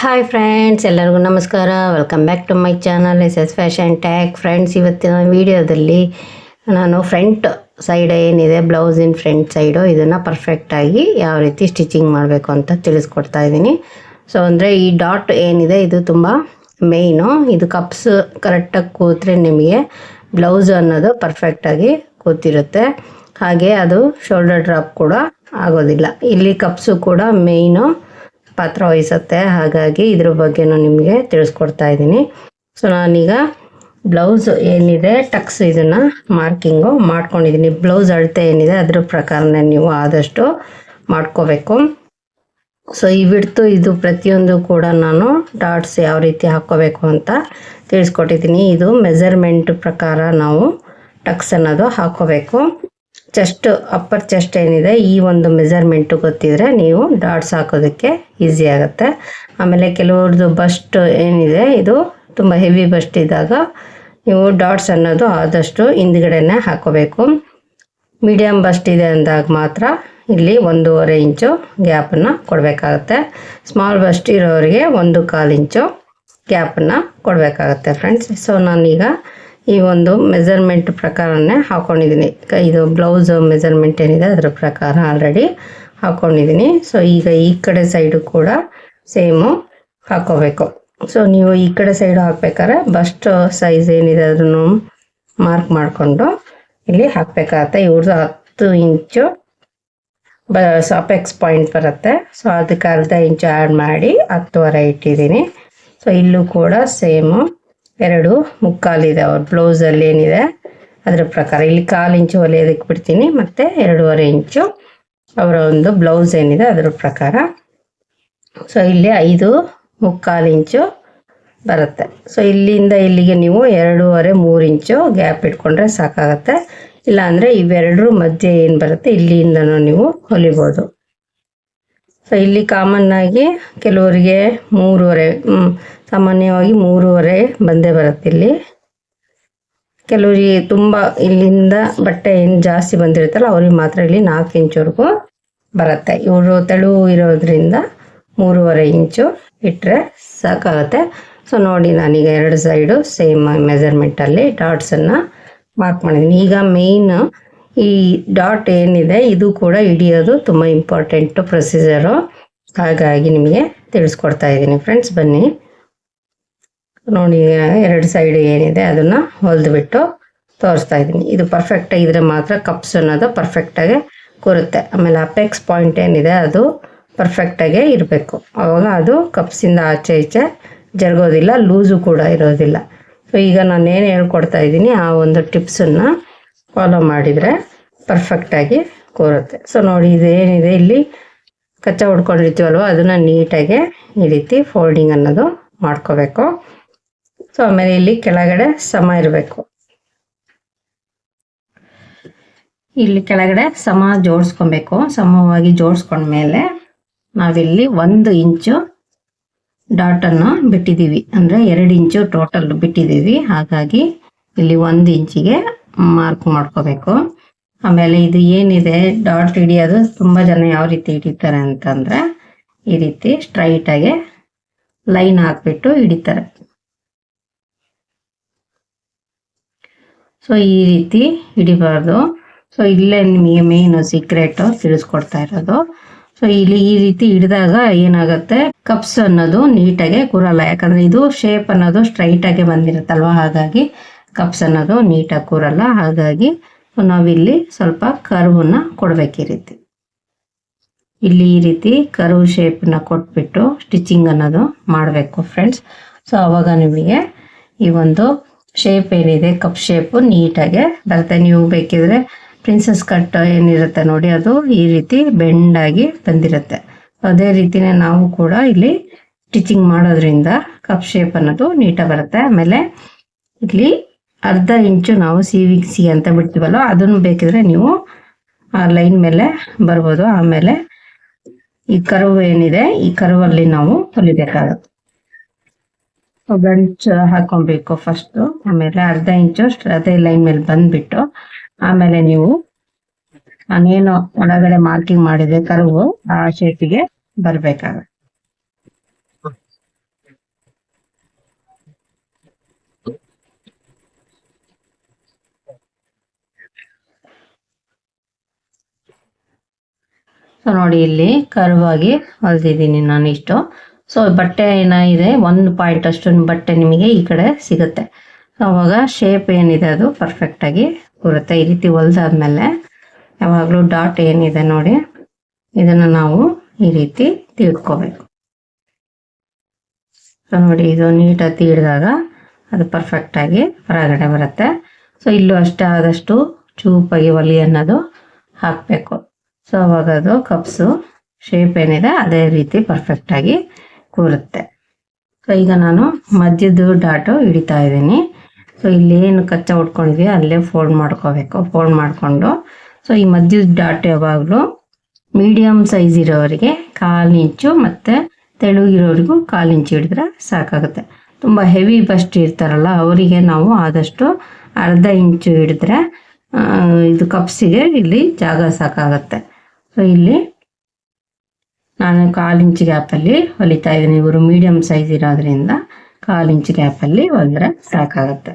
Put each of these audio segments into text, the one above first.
Hi friends ಎಲ್ಲರಿಗೂ ನಮಸ್ಕಾರ. Welcome back to my channel S S fashion tack friends ಇವತ್ತಿನ ವಿಡಿಯೋದಲ್ಲಿ ನಾನು ಫ್ರಂಟ್ ಸೈಡ್ ಏನಿದೆ ಬ್ಲೌಸಿನ ಫ್ರಂಟ್ ಸೈಡು ಇದನ್ನು ಪರ್ಫೆಕ್ಟಾಗಿ ಯಾವ ರೀತಿ ಸ್ಟಿಚಿಂಗ್ ಮಾಡಬೇಕು ಅಂತ ತಿಳಿಸ್ಕೊಡ್ತಾ ಇದ್ದೀನಿ. ಸೊ ಅಂದರೆ ಈ ಡಾಟ್ ಏನಿದೆ, ಇದು ತುಂಬ ಮೇಯ್ನು ಇದು ಕಪ್ಸ್ ಕರೆಕ್ಟಾಗಿ ಕೂತ್ರೆ ನಿಮಗೆ ಬ್ಲೌಸ್ ಅನ್ನೋದು ಪರ್ಫೆಕ್ಟಾಗಿ ಕೂತಿರುತ್ತೆ. ಹಾಗೆ ಅದು ಶೋಲ್ಡರ್ ಡ್ರಾಪ್ ಕೂಡ ಆಗೋದಿಲ್ಲ. ಇಲ್ಲಿ ಕಪ್ಸು ಕೂಡ ಮೇಯ್ನು ಪಾತ್ರ ವಹಿಸುತ್ತೆ. ಹಾಗಾಗಿ ಇದ್ರ ಬಗ್ಗೆನೂ ನಿಮಗೆ ತಿಳಿಸ್ಕೊಡ್ತಾ ಇದ್ದೀನಿ. ಸೊ ನಾನೀಗ ಬ್ಲೌಸ್ ಏನಿದೆ ಟಕ್ಸ್ ಇದನ್ನು ಮಾರ್ಕಿಂಗು ಮಾಡ್ಕೊಂಡಿದ್ದೀನಿ. ಬ್ಲೌಸ್ ಅಳತೆ ಏನಿದೆ, ಅದ್ರ ಪ್ರಕಾರನೇ ನೀವು ಆದಷ್ಟು ಮಾಡ್ಕೋಬೇಕು. ಸೊ ಈ ಬಿಡ್ತು ಇದು ಪ್ರತಿಯೊಂದು ಕೂಡ ನಾನು ಡಾಟ್ಸ್ ಯಾವ ರೀತಿ ಹಾಕ್ಕೋಬೇಕು ಅಂತ ತಿಳಿಸ್ಕೊಟ್ಟಿದ್ದೀನಿ. ಇದು ಮೆಜರ್ಮೆಂಟ್ ಪ್ರಕಾರ ನಾವು ಟಕ್ಸ್ ಅನ್ನೋದು ಹಾಕ್ಕೋಬೇಕು. ಚೆಸ್ಟ್ ಅಪ್ಪರ್ ಚೆಸ್ಟ್ ಏನಿದೆ, ಈ ಒಂದು ಮೆಜರ್ಮೆಂಟು ಗೊತ್ತಿದ್ರೆ ನೀವು ಡಾಟ್ಸ್ ಹಾಕೋದಕ್ಕೆ ಈಸಿ ಆಗುತ್ತೆ. ಆಮೇಲೆ ಕೆಲವ್ರದ್ದು ಬಸ್ಟ್ ಏನಿದೆ, ಇದು ತುಂಬ ಹೆವಿ ಬಸ್ಟ್ ಇದ್ದಾಗ ನೀವು ಡಾಟ್ಸ್ ಅನ್ನೋದು ಆದಷ್ಟು ಹಿಂದ್ಗಡೆನೆ ಹಾಕೋಬೇಕು. ಮೀಡಿಯಮ್ ಬಸ್ಟ್ ಇದೆ ಅಂದಾಗ ಮಾತ್ರ ಇಲ್ಲಿ ಒಂದೂವರೆ ಇಂಚು ಗ್ಯಾಪನ್ನು ಕೊಡಬೇಕಾಗತ್ತೆ. ಸ್ಮಾಲ್ ಬಸ್ಟ್ ಇರೋರಿಗೆ ಒಂದು ಕಾಲು ಇಂಚು ಗ್ಯಾಪನ್ನು ಕೊಡಬೇಕಾಗತ್ತೆ ಫ್ರೆಂಡ್ಸ್ ಸೊ ನಾನೀಗ ಈ ಒಂದು ಮೆಜರ್ಮೆಂಟ್ ಪ್ರಕಾರನೇ ಹಾಕ್ಕೊಂಡಿದ್ದೀನಿ ಇದು ಬ್ಲೌಸ್ ಮೆಜರ್ಮೆಂಟ್ ಏನಿದೆ ಅದರ ಪ್ರಕಾರ ಆಲ್ರೆಡಿ ಹಾಕ್ಕೊಂಡಿದ್ದೀನಿ ಸೊ ಈಗ ಈ ಕಡೆ ಸೈಡು ಕೂಡ ಸೇಮು ಹಾಕೋಬೇಕು. ಸೊ ನೀವು ಈ ಕಡೆ ಸೈಡು ಹಾಕ್ಬೇಕಾದ್ರೆ ಬಸ್ಟ್ ಸೈಜ್ ಏನಿದೆ ಅದನ್ನು ಮಾರ್ಕ್ ಮಾಡಿಕೊಂಡು ಇಲ್ಲಿ ಹಾಕಬೇಕಾಗತ್ತೆ. ಇವ್ರದ್ದು ಹತ್ತು ಇಂಚು ಬ ಸಾಪೆಕ್ಸ್ ಪಾಯಿಂಟ್ ಬರುತ್ತೆ. ಸೊ ಅದಕ್ಕೆ ಅರ್ಧ ಇಂಚು ಆ್ಯಡ್ ಮಾಡಿ ಹತ್ತುವರೆ ಇಟ್ಟಿದ್ದೀನಿ. ಸೊ ಇಲ್ಲೂ ಕೂಡ ಸೇಮು ಎರಡು ಮುಕ್ಕಾಲಿದೆ ಅವ್ರ ಬ್ಲೌಸಲ್ಲಿ ಏನಿದೆ, ಅದರ ಪ್ರಕಾರ. ಇಲ್ಲಿ ಕಾಲು ಇಂಚು ಹೊಲಿಯೋದಕ್ಕೆ ಬಿಡ್ತೀನಿ. ಮತ್ತು ಎರಡೂವರೆ ಇಂಚು ಅವರ ಒಂದು ಬ್ಲೌಸ್ ಏನಿದೆ, ಅದರ ಪ್ರಕಾರ. ಸೊ ಇಲ್ಲಿ ಐದು, ಮುಕ್ಕಾಲು ಇಂಚು ಬರುತ್ತೆ. ಸೊ ಇಲ್ಲಿಂದ ಇಲ್ಲಿಗೆ ನೀವು ಎರಡೂವರೆ, ಮೂರು ಇಂಚು ಗ್ಯಾಪ್ ಇಟ್ಕೊಂಡ್ರೆ ಸಾಕಾಗತ್ತೆ. ಇಲ್ಲಾಂದರೆ ಇವೆರಡರ ಮಧ್ಯೆ ಏನು ಬರುತ್ತೆ, ಇಲ್ಲಿಂದನೂ ನೀವು ಹೊಲಿಬೋದು. ಸೊ ಇಲ್ಲಿ ಕಾಮನ್ ಆಗಿ ಕೆಲವರಿಗೆ ಮೂರುವರೆ ಸಾಮಾನ್ಯವಾಗಿ ಮೂರುವರೆ ಬಂದೇ ಬರುತ್ತೆ ಇಲ್ಲಿ. ಕೆಲವರಿಗೆ ತುಂಬ ಇಲ್ಲಿಂದ ಬಟ್ಟೆ ಏನು ಜಾಸ್ತಿ ಬಂದಿರುತ್ತಲ್ಲ, ಅವ್ರಿಗೆ ಮಾತ್ರ ಇಲ್ಲಿ ನಾಲ್ಕು ಇಂಚುವರೆಗೂ ಬರುತ್ತೆ. ಇವರು ತೆಳು ಇರೋದ್ರಿಂದ ಮೂರುವರೆ ಇಂಚು ಇಟ್ಟರೆ ಸಾಕಾಗುತ್ತೆ. ಸೊ ನೋಡಿ ನಾನೀಗ ಎರಡು ಸೈಡು ಸೇಮ್ ಮೆಜರ್ಮೆಂಟಲ್ಲಿ ಡಾಟ್ಸನ್ನು ಮಾರ್ಕ್ ಮಾಡಿದ್ದೀನಿ. ಈಗ ಮೇಯ್ನ್ ಈ ಡಾಟ್ ಏನಿದೆ, ಇದು ಕೂಡ ಹಿಡಿಯೋದು ತುಂಬ ಇಂಪಾರ್ಟೆಂಟು ಪ್ರೊಸೀಜರು ಹಾಗಾಗಿ ನಿಮಗೆ ತಿಳಿಸ್ಕೊಡ್ತಾ ಇದ್ದೀನಿ. ಫ್ರೆಂಡ್ಸ್ ಬನ್ನಿ. ನೋಡಿ, ಎರಡು ಸೈಡ್ ಏನಿದೆ, ಅದನ್ನು ಹೊಲಿದ್ಬಿಟ್ಟು ತೋರಿಸ್ತಾ ಇದ್ದೀನಿ. ಇದು ಪರ್ಫೆಕ್ಟ್ ಇದ್ರೆ ಮಾತ್ರ ಕಪ್ಸ್ ಅನ್ನೋದು ಪರ್ಫೆಕ್ಟಾಗಿ ಕೂರುತ್ತೆ. ಆಮೇಲೆ ಅಪೆಕ್ಸ್ ಪಾಯಿಂಟ್ ಏನಿದೆ, ಅದು ಪರ್ಫೆಕ್ಟಾಗೇ ಇರಬೇಕು. ಆವಾಗ ಅದು ಕಪ್ಸಿಂದ ಆಚೆ ಈಚೆ ಜರುಗೋದಿಲ್ಲ ಲೂಸು ಕೂಡ ಇರೋದಿಲ್ಲ. ಸೊ ಈಗ ನಾನು ಏನು ಹೇಳ್ಕೊಡ್ತಾ ಇದ್ದೀನಿ, ಆ ಒಂದು ಟಿಪ್ಸನ್ನು ಫಾಲೋ ಮಾಡಿದರೆ ಪರ್ಫೆಕ್ಟಾಗಿ ಕೂರುತ್ತೆ. ಸೊ ನೋಡಿ ಇದು ಏನಿದೆ ಇಲ್ಲಿ? ಕಚ್ಚಾ ಹೊಡ್ಕೊಂಡಿರ್ತೀವಲ್ವ ಅದನ್ನು ನೀಟಾಗಿ ಈ ರೀತಿ ಫೋಲ್ಡಿಂಗ್ ಅನ್ನೋದು ಮಾಡ್ಕೋಬೇಕು. ಸೊ ಆಮೇಲೆ ಇಲ್ಲಿ ಕೆಳಗಡೆ ಸಮ ಇರಬೇಕು. ಇಲ್ಲಿ ಕೆಳಗಡೆ ಸಮ ಜೋಡಿಸ್ಕೊಬೇಕು. ಸಮವಾಗಿ ಜೋಡಿಸ್ಕೊಂಡ್ಮೇಲೆ ನಾವಿಲ್ಲಿ ಒಂದು ಇಂಚು ಡಾಟನ್ನು ಬಿಟ್ಟಿದ್ದೀವಿ. ಅಂದರೆ ಎರಡು ಇಂಚು ಟೋಟಲ್ ಬಿಟ್ಟಿದ್ದೀವಿ. ಹಾಗಾಗಿ ಇಲ್ಲಿ ಒಂದು ಇಂಚಿಗೆ ಮಾರ್ಕ್ ಮಾಡ್ಕೋಬೇಕು. ಆಮೇಲೆ ಇದು ಏನಿದೆ? ಡಾಟ್ ಹಿಡಿಯೋದು ತುಂಬ ಜನ ಯಾವ ರೀತಿ ಹಿಡಿತಾರೆ ಅಂತಂದರೆ ಈ ರೀತಿ ಸ್ಟ್ರೈಟಾಗಿ ಲೈನ್ ಹಾಕ್ಬಿಟ್ಟು ಹಿಡಿತಾರೆ. ಸೊ ಈ ರೀತಿ ಹಿಡಿಬಾರ್ದು. ಸೊ ಇಲ್ಲೇ ನಿಮಗೆ ಮೇಯ್ನು ಸೀಕ್ರೆಟು ತಿಳಿಸ್ಕೊಡ್ತಾ ಇರೋದು. ಸೊ ಇಲ್ಲಿ ಈ ರೀತಿ ಹಿಡಿದಾಗ ಏನಾಗುತ್ತೆ? ಕಪ್ಸ್ ಅನ್ನೋದು ನೀಟಾಗೆ ಕೂರಲ್ಲ. ಯಾಕಂದ್ರೆ ಇದು ಶೇಪ್ ಅನ್ನೋದು ಸ್ಟ್ರೈಟಾಗಿ ಬಂದಿರುತ್ತಲ್ವ? ಹಾಗಾಗಿ ಕಪ್ಸ್ ಅನ್ನೋದು ನೀಟಾಗಿ ಕೂರಲ್ಲ. ಹಾಗಾಗಿ ನಾವಿಲ್ಲಿ ಸ್ವಲ್ಪ ಕರ್ವನ್ನ ಕೊಡ್ಬೇಕು ಈ ರೀತಿ. ಇಲ್ಲಿ ಈ ರೀತಿ ಕರ್ವ್ ಶೇಪ್ನ ಕೊಟ್ಬಿಟ್ಟು ಸ್ಟಿಚಿಂಗ್ ಅನ್ನೋದು ಮಾಡಬೇಕು ಫ್ರೆಂಡ್ಸ್ ಸೊ ಅವಾಗ ನಿಮಗೆ ಈ ಒಂದು ಶೇಪ್ ಏನಿದೆ ಕಪ್ ಶೇಪು ನೀಟಾಗೆ ಬರುತ್ತೆ. ನೀವು ಬೇಕಿದ್ರೆ ಪ್ರಿನ್ಸಸ್ ಕಟ್ ಏನಿರುತ್ತೆ ನೋಡಿ, ಅದು ಈ ರೀತಿ ಬೆಂಡಾಗಿ ಬಂದಿರುತ್ತೆ. ಅದೇ ರೀತಿನೇ ನಾವು ಕೂಡ ಇಲ್ಲಿ ಸ್ಟಿಚಿಂಗ್ ಮಾಡೋದ್ರಿಂದ ಕಪ್ ಶೇಪ್ ಅನ್ನೋದು ನೀಟಾಗಿ ಬರುತ್ತೆ. ಆಮೇಲೆ ಇಲ್ಲಿ ಅರ್ಧ ಇಂಚು ನಾವು ಸಿ ಅಂತ ಬಿಡ್ತೀವಲ್ಲ ಅದನ್ನು ಬೇಕಿದ್ರೆ ನೀವು ಆ ಲೈನ್ ಮೇಲೆ ಬರ್ಬೋದು. ಆಮೇಲೆ ಈ ಕರ್ವ್ ಏನಿದೆ, ಈ ಕರುವಲ್ಲಿ ನಾವು ಹೊಲಿಬೇಕಾಗುತ್ತೆ ಗಂಚ್ uh, ಹಾಕೊಬೇಕು ಫಸ್ಟ್ ಆಮೇಲೆ ಅರ್ಧ ಇಂಚು ಅದೇ ಲೈನ್ ಮೇಲೆ ಬಂದ್ಬಿಟ್ಟು, ಆಮೇಲೆ ನೀವು ಏನು ಒಳಗಡೆ ಮಾರ್ಕಿಂಗ್ ಮಾಡಿದೆ ಕರುವು, ಆ ಶೇಪಿಗೆ ಬರ್ಬೇಕಾಗ ನೋಡಿ ಇಲ್ಲಿ ಕರ್ವಾಗಿ ಹೊಲ್ದಿದ್ದೀನಿ ನಾನು ಇಷ್ಟು ಸೊ ಬಟ್ಟೆ ಏನಿದೆ ಒಂದು ಪಾಯಿಂಟ್ ಅಷ್ಟು ಬಟ್ಟೆ ನಿಮಗೆ ಈ ಕಡೆ ಸಿಗುತ್ತೆ. ಅವಾಗ ಶೇಪ್ ಏನಿದೆ ಅದು ಪರ್ಫೆಕ್ಟಾಗಿ ಬರುತ್ತೆ ಈ ರೀತಿ ಹೊಲ್ದಾದ್ಮೇಲೆ ಯಾವಾಗಲೂ ಡಾಟ್ ಏನಿದೆ ನೋಡಿ, ಇದನ್ನು ನಾವು ಈ ರೀತಿ ತಿಳ್ಕೋಬೇಕು. ಸೊ ನೋಡಿ, ಇದು ನೀಟಾಗಿ ತೀಡಿದಾಗ ಅದು ಪರ್ಫೆಕ್ಟಾಗಿ ಹೊರಗಡೆ ಬರುತ್ತೆ. ಸೊ ಇಲ್ಲೂ ಅಷ್ಟೇ ಆದಷ್ಟು ಚೂಪಾಗಿ ಒಲಿ ಅನ್ನೋದು ಹಾಕಬೇಕು. ಸೊ ಅವಾಗ ಅದು ಕಪ್ಸು ಶೇಪ್ ಏನಿದೆ, ಅದೇ ರೀತಿ ಪರ್ಫೆಕ್ಟಾಗಿ ಕೂರುತ್ತೆ. ಸೊ ಈಗ ನಾನು ಮಧ್ಯದ ಡಾಟು ಹಿಡಿತಾ ಇದ್ದೀನಿ. ಸೊ ಇಲ್ಲಿ ಏನು ಕಚ್ಚಾ ಉಟ್ಕೊಂಡಿದ್ವಿ, ಅಲ್ಲೇ ಫೋಲ್ಡ್ ಮಾಡ್ಕೋಬೇಕು. ಫೋಲ್ಡ್ ಮಾಡಿಕೊಂಡು ಸೊ ಈ ಮಧ್ಯದ ಡಾಟ್ ಯಾವಾಗಲೂ ಮೀಡಿಯಮ್ ಸೈಜ್ ಇರೋರಿಗೆ ಕಾಲು ಇಂಚು ಮತ್ತು ತೆಳುಗಿರೋರಿಗೂ ಕಾಲು ಇಂಚು ಹಿಡಿದ್ರೆ ಸಾಕಾಗುತ್ತೆ. ತುಂಬ ಹೆವಿ ಬಸ್ಟ್ ಇರ್ತಾರಲ್ಲ, ಅವರಿಗೆ ನಾವು ಆದಷ್ಟು ಅರ್ಧ ಇಂಚು ಹಿಡಿದ್ರೆ ಇದು ಕಪ್ಸಿಗೆ ಇಲ್ಲಿ ಜಾಗ ಸಾಕಾಗುತ್ತೆ. ಸೊ ಇಲ್ಲಿ ನಾನು ಕಾಲು ಇಂಚ್ ಗ್ಯಾಪಲ್ಲಿ ಹೊಲಿತಾ ಇದ್ದೀನಿ. ಇವರು ಮೀಡಿಯಮ್ ಸೈಜ್ ಇರೋದ್ರಿಂದ ಕಾಲು ಇಂಚ್ ಗ್ಯಾಪಲ್ಲಿ ಹೊಲಿದ್ರೆ ಸಾಕಾಗತ್ತೆ.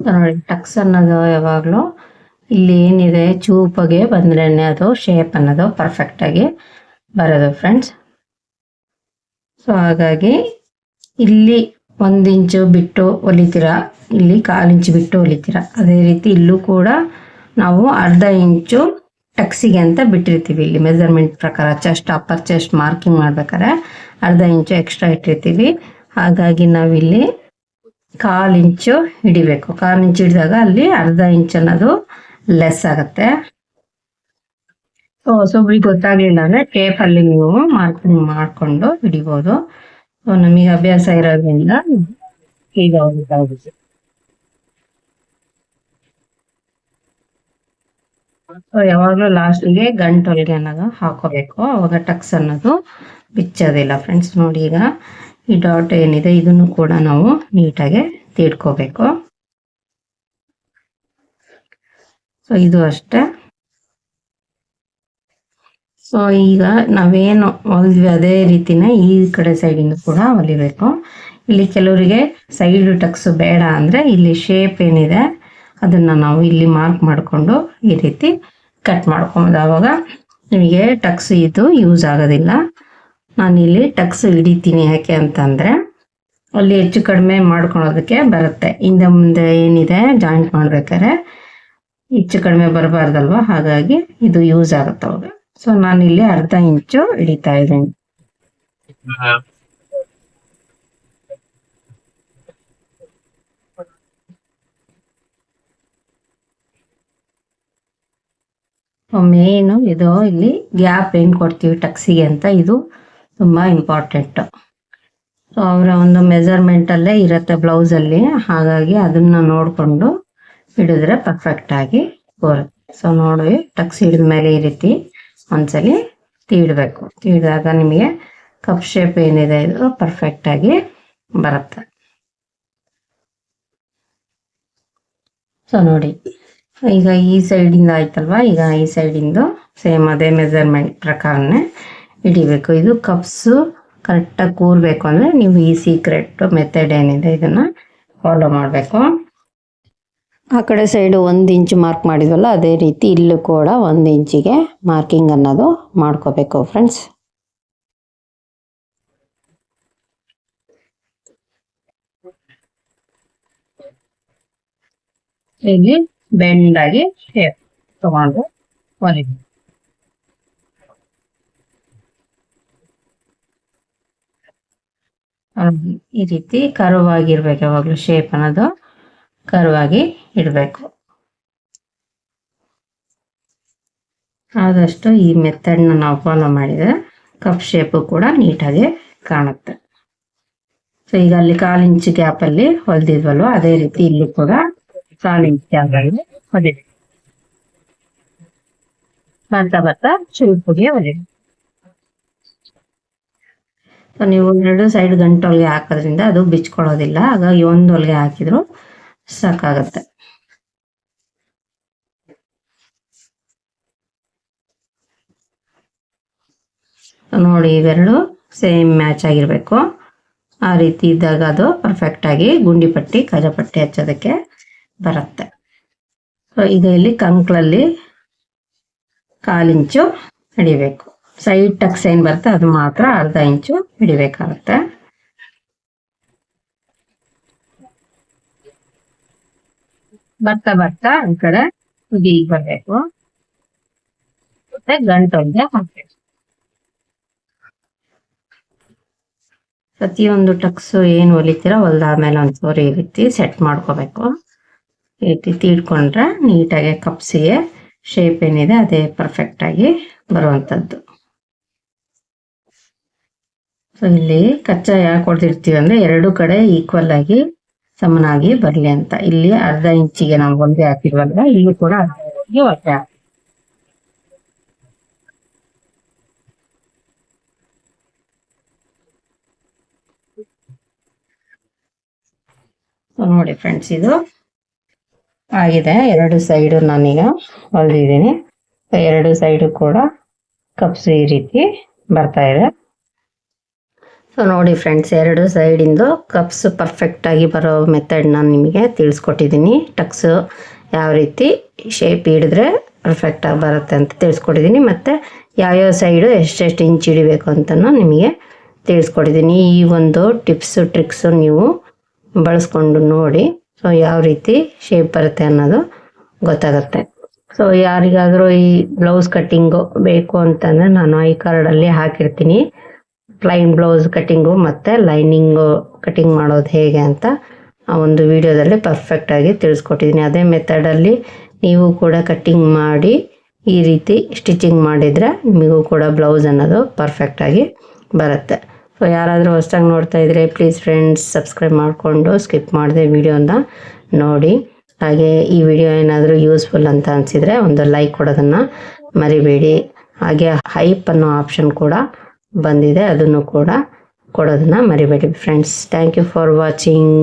ನೋಡಿ ಟಕ್ಸ್ ಅನ್ನೋದು ಯಾವಾಗಲೂ ಇಲ್ಲಿ ಏನಿದೆ? ಚೂಪಗೆ ಬಂದ್ರೆ ಅದು ಶೇಪ್ ಅನ್ನೋದು ಪರ್ಫೆಕ್ಟಾಗಿ ಬರೋದು ಫ್ರೆಂಡ್ಸ್ ಸೊ ಹಾಗಾಗಿ ಇಲ್ಲಿ ಒಂದು ಇಂಚು ಬಿಟ್ಟು ಹೊಲಿತೀರ ಇಲ್ಲಿ ಕಾಲು ಇಂಚು ಬಿಟ್ಟು ಹೊಲಿತೀರ ಅದೇ ರೀತಿ ಇಲ್ಲೂ ಕೂಡ ನಾವು ಅರ್ಧ ಇಂಚು ಟಕ್ಸಿಗೆ ಅಂತ ಬಿಟ್ಟಿರ್ತೀವಿ. ಇಲ್ಲಿ ಮೆಜರ್ಮೆಂಟ್ ಪ್ರಕಾರ ಚೆಸ್ಟ್ ಅಪ್ಪರ್ ಚೆಸ್ಟ್ ಮಾರ್ಕಿಂಗ್ ಮಾಡ್ಬೇಕಾದ್ರೆ ಅರ್ಧ ಇಂಚು ಎಕ್ಸ್ಟ್ರಾ ಇಟ್ಟಿರ್ತೀವಿ. ಹಾಗಾಗಿ ನಾವಿಲ್ಲಿ ಕಾಲು ಇಂಚು ಹಿಡಿಬೇಕು. ಕಾಲು ಇಂಚು ಹಿಡಿದಾಗ ಅಲ್ಲಿ ಅರ್ಧ ಇಂಚು ಅನ್ನೋದು ಲೆಸ್ ಆಗುತ್ತೆ. ಸೊ ಹೊಸೊಬ್ರಿಗೆ ಗೊತ್ತಾಗ್ಲಿಲ್ಲ ಅಂದ್ರೆ ಟೇಪ್ ಅಲ್ಲಿ ನೀವು ಮಾರ್ಕಿಂಗ್ ಮಾಡ್ಕೊಂಡು ಹಿಡಿಬಹುದು ಸೊ ನಮಗೆ ಅಭ್ಯಾಸ ಇರೋದ್ರಿಂದ ಈಗ ಹೋಗುತ್ತೆ ಸೊ ಯಾವಾಗಲೂ ಲಾಸ್ಟ್ಗೆ ಗಂಟೊಲಿಗೆ ಅನ್ನೋದು ಹಾಕೋಬೇಕು. ಅವಾಗ ಟಕ್ಸ್ ಅನ್ನೋದು ಬಿಚ್ಚೋದಿಲ್ಲ ಫ್ರೆಂಡ್ಸ್ ನೋಡಿ ಈಗ ಈ ಡಾಟ್ ಏನಿದೆ, ಇದನ್ನು ಕೂಡ ನಾವು ನೀಟಾಗಿ ತೀಡ್ಕೋಬೇಕು. ಸೊ ಇದು ಅಷ್ಟೇ. ಸೊ ಈಗ ನಾವೇನು ಹೊಲಿದ್ವಿ ಅದೇ ರೀತಿನ ಈ ಕಡೆ ಸೈಡಿಂದ ಕೂಡ ಹೊಲಿಬೇಕು ಇಲ್ಲಿ ಕೆಲವರಿಗೆ ಸೈಡ್ ಟಕ್ಸ್ ಬೇಡ ಅಂದರೆ ಇಲ್ಲಿ ಶೇಪ್ ಏನಿದೆ ಅದನ್ನು ನಾವು ಇಲ್ಲಿ ಮಾರ್ಕ್ ಮಾಡಿಕೊಂಡು ಈ ರೀತಿ ಕಟ್ ಮಾಡ್ಕೊಬೋದು ಆವಾಗ ನಿಮಗೆ ಟಕ್ಸ್ ಇದು ಯೂಸ್ ಆಗೋದಿಲ್ಲ. ನಾನಿಲ್ಲಿ ಟಕ್ಸ್ ಹಿಡಿತೀನಿ ಯಾಕೆ ಅಂತಂದರೆ ಅಲ್ಲಿ ಹೆಚ್ಚು ಕಡಿಮೆ ಮಾಡ್ಕೊಳೋದಕ್ಕೆ ಬರುತ್ತೆ. ಹಿಂದೆ ಮುಂದೆ ಏನಿದೆ ಜಾಯಿಂಟ್ ಮಾಡ್ಬೇಕಾದ್ರೆ ಹೆಚ್ಚು ಕಡಿಮೆ ಬರಬಾರ್ದಲ್ವ? ಹಾಗಾಗಿ ಇದು ಯೂಸ್ ಆಗುತ್ತೆ ಅವಾಗ. ಸೊ ನಾನಿಲ್ಲಿ ಅರ್ಧ ಇಂಚು ಹಿಡಿತಾ ಇದ್ದೀನಿ. ಮೇನು ಇದು ಇಲ್ಲಿ ಗ್ಯಾಪ್ ಏನು ಕೊಡ್ತೀವಿ ಟಕ್ಸಿಗೆ ಅಂತ, ಇದು ತುಂಬ ಇಂಪಾರ್ಟೆಂಟು ಸೊ ಅವರ ಒಂದು ಮೆಜರ್ಮೆಂಟಲ್ಲೇ ಇರುತ್ತೆ ಬ್ಲೌಸಲ್ಲಿ ಹಾಗಾಗಿ ಅದನ್ನ ನೋಡಿಕೊಂಡು ಹಿಡಿದ್ರೆ ಪರ್ಫೆಕ್ಟಾಗಿ ಬರುತ್ತೆ. ಸೊ ನೋಡಿ, ಟಕ್ಸ್ ಹಿಡಿದ ಮೇಲೆ ಈ ರೀತಿ. ಒಂದ್ಸಲಿ ತೀಡಬೇಕು. ತೀಡಿದಾಗ ನಿಮಗೆ ಕಪ್ ಶೇಪ್ ಏನಿದೆ ಇದು ಪರ್ಫೆಕ್ಟ್ ಆಗಿ ಬರುತ್ತೆ. ಸೊ ನೋಡಿ. ಈಗ ಈ ಸೈಡಿಂದ ಆಯ್ತಲ್ವಾ? ಈಗ ಈ ಸೈಡಿಂದು ಸೇಮ್ ಅದೇ ಮೆಜರ್ಮೆಂಟ್ ಪ್ರಕಾರನೇ ಹಿಡಿಬೇಕು. ಇದು ಕಪ್ಸು ಕರೆಕ್ಟಾಗಿ ಕೂರಬೇಕು ಅಂದರೆ ನೀವು ಈ ಸೀಕ್ರೆಟ್ ಮೆಥಡ್ ಏನಿದೆ ಇದನ್ನು ಫಾಲೋ ಮಾಡಬೇಕು. ಆ ಕಡೆ ಸೈಡು ಒಂದು ಇಂಚು ಮಾರ್ಕ್ ಮಾಡಿದ್ವಲ್ಲ, ಅದೇ ರೀತಿ ಇಲ್ಲೂ ಕೂಡ ಒಂದು ಇಂಚಿಗೆ ಮಾರ್ಕಿಂಗ್ ಅನ್ನೋದು ಮಾಡ್ಕೋಬೇಕು ಫ್ರೆಂಡ್ಸ್ ಇಲ್ಲಿ ಬೆಂಡಾಗಿ ಶೇಪ್ ತಗೊಂಡು ಹೊಲಿದ್ವಿ. ಈ ರೀತಿ ಕರ್ವ್ ಆಗಿರ್ಬೇಕು ಯಾವಾಗಲೂ ಶೇಪ್ ಅನ್ನೋದು ಕರ್ವ್ ಆಗಿ ಇಡಬೇಕು. ಆದಷ್ಟು ಈ ಮೆಥಡ್ನ ನಾವು ಫಾಲೋ ಮಾಡಿದರೆ ಕಪ್ ಶೇಪು ಕೂಡ ನೀಟಾಗಿ ಕಾಣುತ್ತೆ. ಸೊ ಈಗ ಅಲ್ಲಿ ಕಾಲು ಇಂಚ್ ಗ್ಯಾಪಲ್ಲಿ ಹೊಲ್ದಿದ್ವಲ್ವ, ಅದೇ ರೀತಿ ಇಲ್ಲಿ ಕೂಡ ಕಾಲು ಇಂಚ್ ಗ್ಯಾಪಲ್ಲಿ ಹೊಲಿದೆ ಬರ್ತಾ ಬರ್ತಾ ಚುರುಪುಗೆ ಹೊಲಿದೆ ಸೊ ನೀವು ಎರಡು ಸೈಡ್ ಗಂಟು ಹೊಲಿಗೆ ಹಾಕೋದ್ರಿಂದ ಅದು ಬಿಚ್ಕೊಳ್ಳೋದಿಲ್ಲ ಹಾಗಾಗಿ ಒಂದು ಹೊಲಿಗೆ ಹಾಕಿದ್ರು ಸಾಕಾಗತ್ತೆ. ನೋಡಿ ಇವೆರಡು ಸೇಮ್ ಮ್ಯಾಚ್ ಆಗಿರಬೇಕು. ಆ ರೀತಿ ಇದ್ದಾಗ ಅದು ಪರ್ಫೆಕ್ಟಾಗಿ ಗುಂಡಿ ಪಟ್ಟಿ ಪಟ್ಟಿ ಹಚ್ಚೋದಕ್ಕೆ ಬರುತ್ತೆ. ಈಗ ಇಲ್ಲಿ ಕಂಕ್ಳಲ್ಲಿ ಕಾಲಿಂಚು ಹಿಡಿಬೇಕು. ಸೈಡ್ ಟಕ್ಸ್ ಏನು ಬರುತ್ತೆ, ಅದು ಮಾತ್ರ ಅರ್ಧ ಇಂಚು ಹಿಡಿಬೇಕಾಗುತ್ತೆ. ಬರ್ತಾ ಬರ್ತಾ ಒಂದ್ ಕಡೆ ಕುದಿಗೆ ಬರಬೇಕು. ಮತ್ತೆ ಗಂಟೊಂದೆ ಹಾಕ್ಬೇಕು. ಪ್ರತಿಯೊಂದು ಟಕ್ಸು ಏನು ಹೊಲಿತೀರ ಹೊಲ್ದಾದ್ಮೇಲೆ ಒಂಚೂರು ಈ ರೀತಿ ಸೆಟ್ ಮಾಡ್ಕೋಬೇಕು. ರೀತಿ ತೀಡ್ಕೊಂಡ್ರೆ ನೀಟಾಗಿ ಕಪ್ಸಿಗೆ ಶೇಪ್ ಏನಿದೆ ಅದೇ ಪರ್ಫೆಕ್ಟ್ ಆಗಿ ಬರುವಂತದ್ದು ಸೊ ಇಲ್ಲಿ ಕಚ್ಚಾ ಯಾಕೆ ಹೊಡೆದಿರ್ತೀವಿ ಅಂದ್ರೆ ಎರಡು ಕಡೆ ಈಕ್ವಲ್ ಆಗಿ ಸಮನಾಗಿ ಬರಲಿ ಅಂತ. ಇಲ್ಲಿ ಅರ್ಧ ಇಂಚಿಗೆ ನಾವು ಹೊಲಿಗೆ ಹಾಕಿದ್ವಲ್ಲ ಇಲ್ಲಿ ಕೂಡ ಅರ್ಧ ಇಂಚಿಗೆ ನೋಡಿ ಫ್ರೆಂಡ್ಸ್ ಇದು ಆಗಿದೆ. ಎರಡು ಸೈಡು ನಾನೀಗ ಹೊಲ್ದಿದ್ದೀನಿ. ಎರಡು ಸೈಡು ಕೂಡ ಕಪ್ಸು ಈ ರೀತಿ ಬರ್ತಾ ಇದೆ. ಸೊ ನೋಡಿ ಫ್ರೆಂಡ್ಸ್ ಎರಡು ಸೈಡಿಂದು ಕಪ್ಸ್ ಪರ್ಫೆಕ್ಟಾಗಿ ಬರೋ ಮೆಥಡ್ ನಾನು ನಿಮಗೆ ತಿಳಿಸ್ಕೊಟ್ಟಿದ್ದೀನಿ ಟಕ್ಸು ಯಾವ ರೀತಿ ಶೇಪ್ ಹಿಡಿದ್ರೆ ಪರ್ಫೆಕ್ಟಾಗಿ ಬರುತ್ತೆ ಅಂತ ತಿಳಿಸ್ಕೊಟ್ಟಿದ್ದೀನಿ ಮತ್ತು ಯಾವ್ಯಾವ ಸೈಡು ಎಷ್ಟೆಷ್ಟು ಇಂಚ್ ಹಿಡಿಬೇಕು ಅಂತಲೂ ನಿಮಗೆ ತಿಳಿಸ್ಕೊಟ್ಟಿದ್ದೀನಿ ಈ ಒಂದು ಟಿಪ್ಸು ಟ್ರಿಕ್ಸು ನೀವು ಬಳಸ್ಕೊಂಡು ನೋಡಿ ಸೊ ಯಾವ ರೀತಿ ಶೇಪ್ ಬರುತ್ತೆ ಅನ್ನೋದು ಗೊತ್ತಾಗುತ್ತೆ. ಸೊ ಯಾರಿಗಾದರೂ ಈ ಬ್ಲೌಸ್ ಕಟ್ಟಿಂಗು ಬೇಕು ಅಂತಂದರೆ ನಾನು ಐ ಕಾರ್ಡಲ್ಲಿ ಹಾಕಿರ್ತೀನಿ. ಪ್ಲೈನ್ ಬ್ಲೌಸ್ ಕಟ್ಟಿಂಗು ಮತ್ತು ಲೈನಿಂಗು ಕಟ್ಟಿಂಗ್ ಮಾಡೋದು ಹೇಗೆ ಅಂತ ಆ ಒಂದು ವಿಡಿಯೋದಲ್ಲಿ ಪರ್ಫೆಕ್ಟಾಗಿ ತಿಳಿಸ್ಕೊಟ್ಟಿದ್ದೀನಿ. ಅದೇ ಮೆಥಡಲ್ಲಿ ನೀವು ಕೂಡ ಕಟ್ಟಿಂಗ್ ಮಾಡಿ ಈ ರೀತಿ ಸ್ಟಿಚಿಂಗ್ ಮಾಡಿದರೆ ನಿಮಗೂ ಕೂಡ ಬ್ಲೌಸ್ ಅನ್ನೋದು ಪರ್ಫೆಕ್ಟಾಗಿ ಬರುತ್ತೆ. ಸೊ ಯಾರಾದರೂ ಹೊಸ್ದಾಗಿ ನೋಡ್ತಾ ಇದ್ರೆ ಪ್ಲೀಸ್ ಫ್ರೆಂಡ್ಸ್ ಸಬ್ಸ್ಕ್ರೈಬ್ ಮಾಡಿಕೊಂಡು ಸ್ಕಿಪ್ ಮಾಡಿದೆ ವಿಡಿಯೋನ ನೋಡಿ. ಹಾಗೆ ಈ ವಿಡಿಯೋ ಏನಾದರೂ ಯೂಸ್ಫುಲ್ ಅಂತ ಅನಿಸಿದರೆ ಒಂದು ಲೈಕ್ ಕೊಡೋದನ್ನು ಮರಿಬೇಡಿ. ಹಾಗೆ ಹೈಪ್ ಅನ್ನೋ ಆಪ್ಷನ್ ಕೂಡ ಬಂದಿದೆ ಅದನ್ನು ಕೂಡ ಕೊಡೋದನ್ನ ಮರಿಬೇಡಿ friends thank you for watching